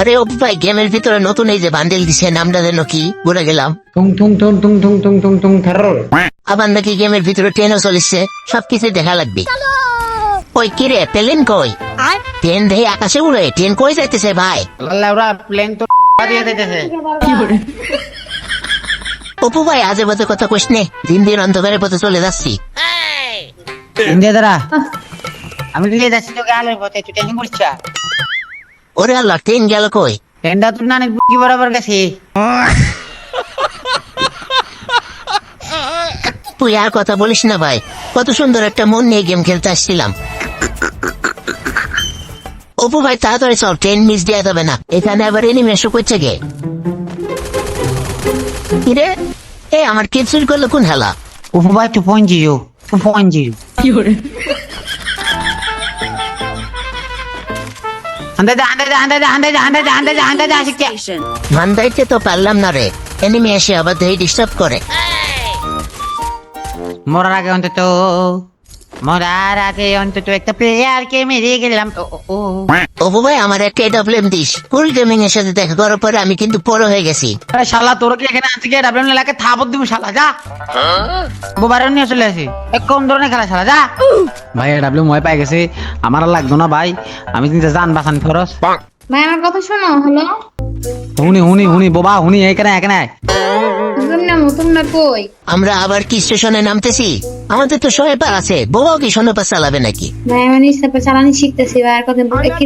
আরে অপু ভাই গেমের ভিতরে নতুন এই যে বান্ডেল দিছে নামটা যেন কি? বলে গেলাম। টুং টুং টুং টুং টুং টুং টুং টুং থারর আবার নাকি গেমের ভিতরে ট্রেনও চলিছে সবকিছু দেখা লাগবে। ওই কিরে প্লেন কই? ট্রেন দেখে আকাশে উড়ে ট্রেন কই যাইতেছে ভাই? লাউরা প্লেন তো দিয়ে দিতেছে। অপু ভাই আজে বাজে কথা কইস নে দিন দিন অন্ধকারের পথে চলে যাচ্ছি। আমি লিয়ে যাচ্ছি তোকে আলোর পথে তুই টেনশন। ওরে আল্লাহ ট্রেন গেল কই? ট্রেনটা তোর নানি বুকি বরাবর গেছে? তুই আর কথা বলিস না ভাই কত সুন্দর একটা মন নিয়ে গেম খেলতে আসছিলাম। অপু ভাই তাড়াতাড়ি সব ট্রেন মিস দেওয়া যাবে না। এখানে আবার এনিমে এসে করছে গে। কিরে? এ আমার কিডসুর করল কোন হেলা? উপবাই two point zero two point zero মান্দাইতে তো পারলাম না রে এনিমে এসে আবার দেহি ডিস্টার্ব করে মরার আগে অন্তত মরার আগে অন্তত একটা প্লেয়ারকে মেরে গেলাম। ও, ও, ও। অপু ভাই আমার একটা ডাবলেম দিস। ফুল গেমিং এর সাথে দেখা করার পরে আমি কিন্তু বড় হয়ে গেছি। আরে শালা তোর কি এখানে আছে কি ডাবলেম এলাকায় থাপত দিব শালা? যা। বোবারও নিয়ে চলে আসি। এক কম ধরনের খেলা শালা? যা। ভাই ডাবলেম মই পাই গেছে। আমার আর লাগতো না ভাই। আমি কিন্তু জান বাসান খরচ। ভাই আমার কথা শোনো হ্যালো? হুনি হুনি হুনি বোবা হুনি এখানে এখানে আয়। তোমরা তোমরা কই? আমরা আবার কি স্টেশনে নামতেছি? আমাদের তো পার আছে বউও কি শোনো পাশ চালাবে নাকি? ভাই আমি নিস্তাপে চালানি শিখতেছি ভাই আর কথা বলতে কি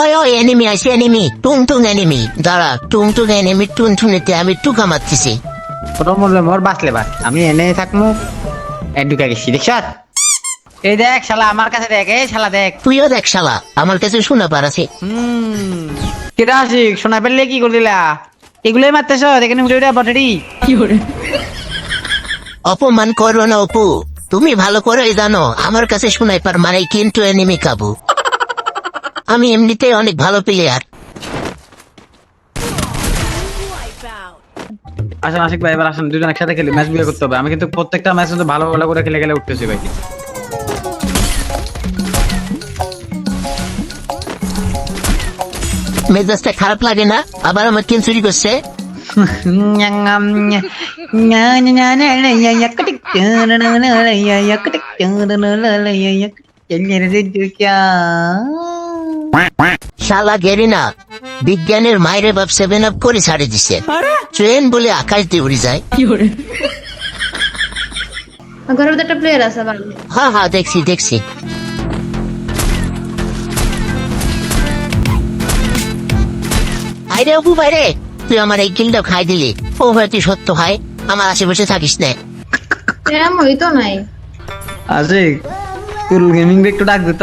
ওই ওই এনিমি আছে এনিমি টুং টুং এনিমি দাঁড়া টুং টুং এনিমি টুন টুনিতে আমি টুকা মারতেছি। ছোট মরলে মোর বাঁচলে বাস আমি এনে থাকমু। এক ঢুকে গেছি দেখছ এই দেখ শালা আমার কাছে দেখ এই শালা দেখ। তুইও দেখ শালা আমার কাছে শোনা পার আছে। হুম। কেটা আছিস? শোনা পেলে কি করে দিলা এগুলোই মারতেছ এখানে উঠে উঠে বটেরি অপমান করো না অপু। তুমি ভালো করেই জানো আমার কাছে শোনাই পার মানে কিন্তু এনিমি কাবু। আমি এমনিতে অনেক ভালো প্লেয়ার আসেন আশিক ভাই এবার আসেন। দুজন একসাথে খেলি ম্যাচ বিয়ে করতে হবে। আমি কিন্তু প্রত্যেকটা ম্যাচ কিন্তু ভালো ভালো করে খেলে খেলে উঠতেছি ভাই। মেজাজটা খারাপ লাগে না? আবার আমার কিল চুরি করছে? শালা গেরি না বিজ্ঞানের মায়ের বাপ সেভেন আপ করে ছাড়ে দিছে। ট্রেন বলে আকাশ দিয়ে উড়ে যায়। ঘরের একটা প্লেয়ার আছে হ্যাঁ হ্যাঁ দেখছি দেখছি। আরে অপু ভাই রে তুই আমার এই কিলটা খাই দিলি। ও ভাই তুই সত্য ভাই। আমার আশেপাশে থাকিস না। হইতো নাই। কুল গেমিং একটু ডাক দিত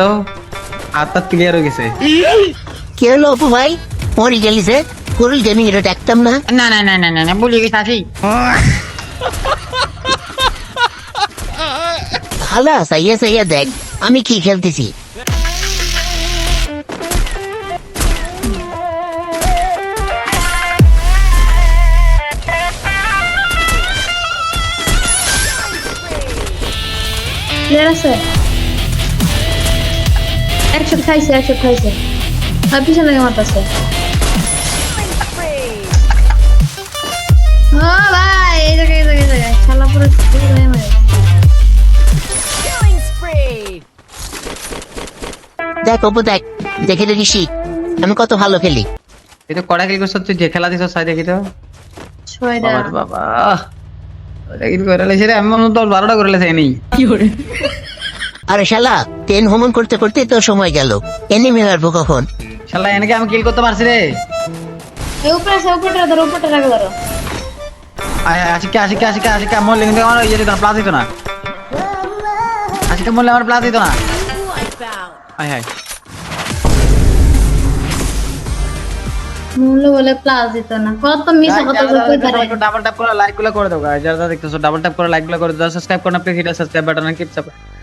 হাত হাত ক্লিয়ার হয়ে গেছে। কে হলো অপু ভাই? মরি গেলিছে কুরুল গেমিং এটা দেখতাম না। না না না না না না বলি গেছে হালা সাইয়া সাইয়া দেখ আমি কি খেলতেছি? প্লেয়ার আছে? একশো খাইছে একশো খাইছে। আর পিছনে লাগে মারতেছে। ও ভাই এই জায়গায় এই জায়গায় এই জায়গায়। শালা পুরো পুরো গায়ে মারে। দেখ অপু দেখ দেখে দেখি শিখ আমি কত ভালো খেলি। এই তো কড়া কিল করছ তুই যে খেলা দিছ সাই দেখি তো। বাবা। আমি দশ বারোটা করে লেছে আরে শালা ট্রেন ভ্রমণ করতে করতে তো সময় গেল। এনিমি মারবো কখন শালা এনেকে আমি কিল করতে পারছি রে। উপরে আছে উপরটা ধরো উপরটা ধরো। মরলে কিন্তু আমার ইয়ে দিত না প্লাস দিত না। আশিকে মরলে আমার প্লাস দিত না। আয় হায় মূল্য বলে প্লাস দিত না। কত মিস কথা কই পারে ডাবল ট্যাপ করে লাইকগুলো করে দাও guys। যারা যারা দেখতেছো ডাবল ট্যাপ করে লাইকগুলো করে দাও সাবস্ক্রাইব করুন please hit subscribe button keep subscribe